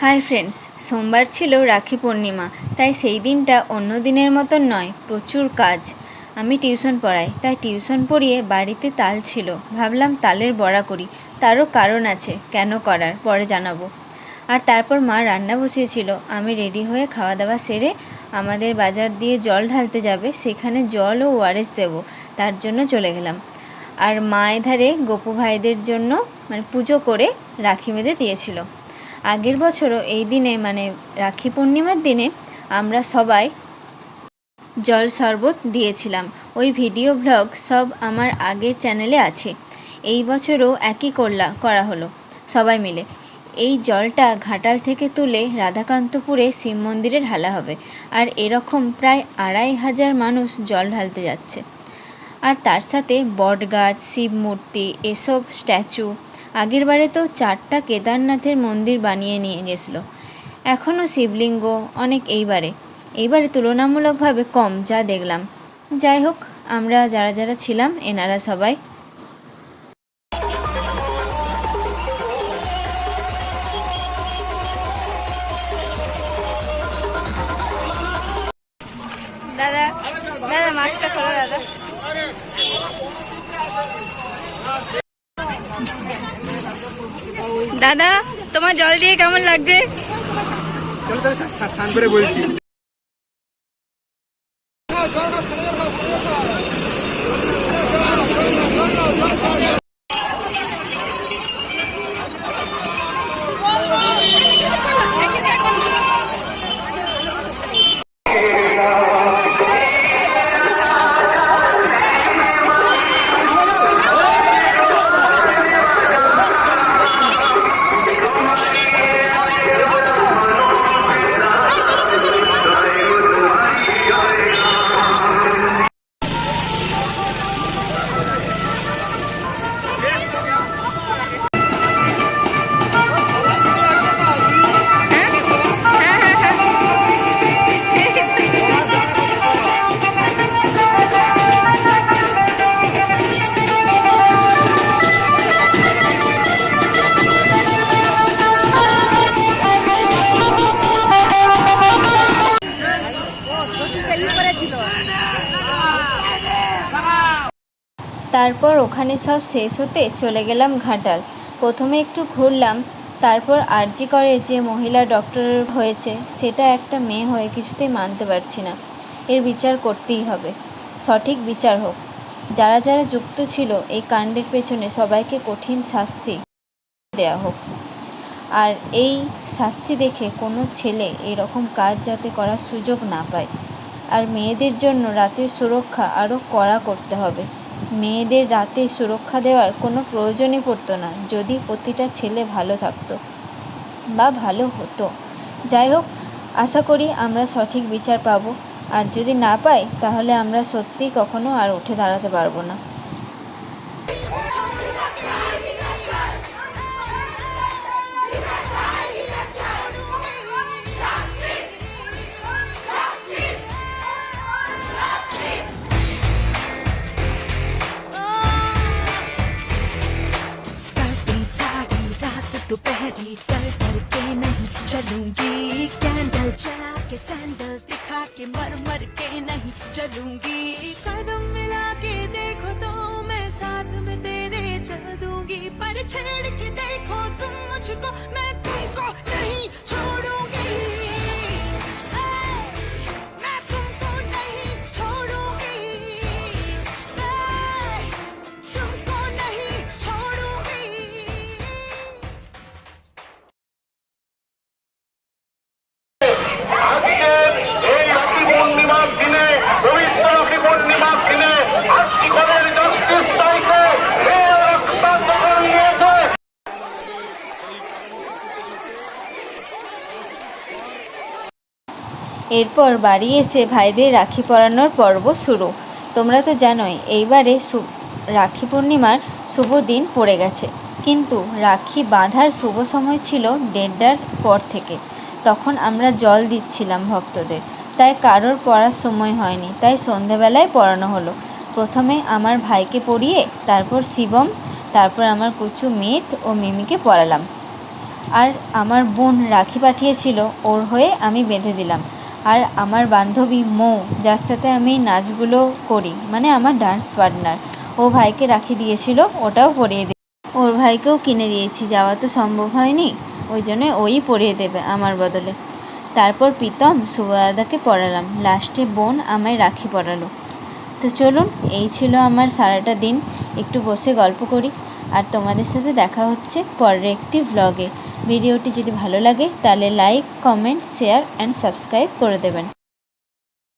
Hi friends, সোমবার ছিল রাখি পূর্ণিমা, তাই সেই দিনটা অন্য দিনের মতন নয়, প্রচুর কাজ। আমি টিউশন পড়াই, তাই টিউশন পড়িয়ে বাড়িতে তাল ছিল। ভাবলাম তালের বড়া করি, তারও কারণ আছে, কেন করার, পরে জানাব। আর তারপর মা রান্না বসিয়েছিল, আমি রেডি হয়ে খাওয়া দাওয়া সেরে আমাদের বাজার দিয়ে জল ঢালতে যাবে, সেখানে জল ও ওয়ারেস দেবো, তার জন্য চলে গেলাম। আর মা এধারে গোপু ভাইদের জন্য মানে পুজো করে রাখি বেঁধে দিয়েছিল। আগের বছরও এই দিনে মানে রাখি পূর্ণিমার দিনে, আমরা সবাই জল শরবত দিয়েছিলাম। ওই ভিডিও ব্লগ সব আমার আগের চ্যানেলে আছে। এই বছরও একই করলা, করা হলো, সবাই মিলে। এই জলটা ঘাটাল থেকে তুলে রাধাকান্তপুরে শিব মন্দিরে ঢালা হবে। আর এরকম প্রায় আড়াই হাজার মানুষ জল ঢালতে যাচ্ছে। আর তার সাথে বটগাছ, শিব মূর্তি, এসব স্ট্যাচু আগের বারে তো চারটা কেদারনাথের মন্দির বানিয়ে নিয়ে গেছিল। এখনও শিবলিঙ্গ অনেক এইবারে। এইবারে তুলনামূলকভাবে কম, যা দেখলাম। যাই হোক, আমরা যারা যারা ছিলাম, এনারা সবাই। দাদা দাদা খোলো, দাদা। দাদা তোমার জল দিয়ে কেমন লাগছে? করে তারপর ওখানে সব শেষ হতে চলে গেলাম ঘাটাল। প্রথমে একটু ঘুরলাম, তারপর আরজি করে যে মহিলা ডক্টর হয়েছে, সেটা একটা মেয়ে হয়ে কিছুতেই মানতে পারছি না। এর বিচার করতেই হবে। সঠিক বিচার হোক। যারা যারা যুক্ত ছিল, এই কাণ্ডের পেছনে সবাইকে কঠিন শাস্তি দেওয়া হোক। আর এই শাস্তি দেখে কোনো ছেলে এরকম কাজ যাতে করার সুযোগ না পায়। আর মেয়েদের জন্য রাতের সুরক্ষা আরও কড়া করতে হবে। মেয়েদের রাতে সুরক্ষা দেওয়ার কোনো প্রয়োজনই পড়তো না, যদি প্রতিটা ছেলে ভালো থাকতো বা ভালো হতো। যাই হোক, আশা করি আমরা সঠিক বিচার পাবো, আর যদি না পাই, তাহলে আমরা সত্যি কখনো আর উঠে দাঁড়াতে পারব না। दोपहरी डर डर के नहीं चलूँगी। कैंडल जला के सैंडल दिखा के मर मर के नहीं चलूँगी। कदम मिला के देखो तो मैं साथ में तेरे चल दूँगी। पर छेड़ के देखो तुम मुझको, मैं तुमको नहीं छोड़ूँगी এরপর বাড়ি এসে ভাইদের রাখি পরানোর পর্ব শুরু। তোমরা তো জানোই, এইবারে রাখি পূর্ণিমার শুভ দিন পড়ে গেছে। কিন্তু রাখি বাঁধার শুভ সময় ছিল দেড়টার পর থেকে। তখন আমরা জল দিচ্ছিলাম ভক্তদের। তাই কারোর পড়ার সময় হয়নি। তাই সন্ধেবেলায় পড়ানো হলো। প্রথমে আমার ভাইকে পড়িয়ে, তারপর শিবম, তারপর আমার কুচু মিত ও মিমিকে পড়ালাম। আর আমার বোন রাখি পাঠিয়েছিল, ওর হয়ে আমি বেঁধে দিলাম। আর আমার বান্ধবী মৌ, যার সাথে আমি নাচগুলো করি মানে আমার ডান্স পার্টনার ও ভাইকে রাখি দিয়েছিল, ওটাও পরিয়ে দিই ওর ভাইকেও কিনে দিয়েছি, যাওয়া তো সম্ভব হয়নি, ওই জন্য ওই পরিয়ে দেবে আমার বদলে। তারপর প্রীতম শুভদাদাকে পড়ালাম লাস্টে বোন আমায় রাখি পড়ালো। তো চলুন, এই ছিল আমার সারাটা দিন, একটু বসে গল্প করি, আর তোমাদের সাথে দেখা হচ্ছে পরের একটি ভ্লগে ভিডিওটি যদি ভালো লাগে তাহলে like comment share and subscribe করে দেবেন।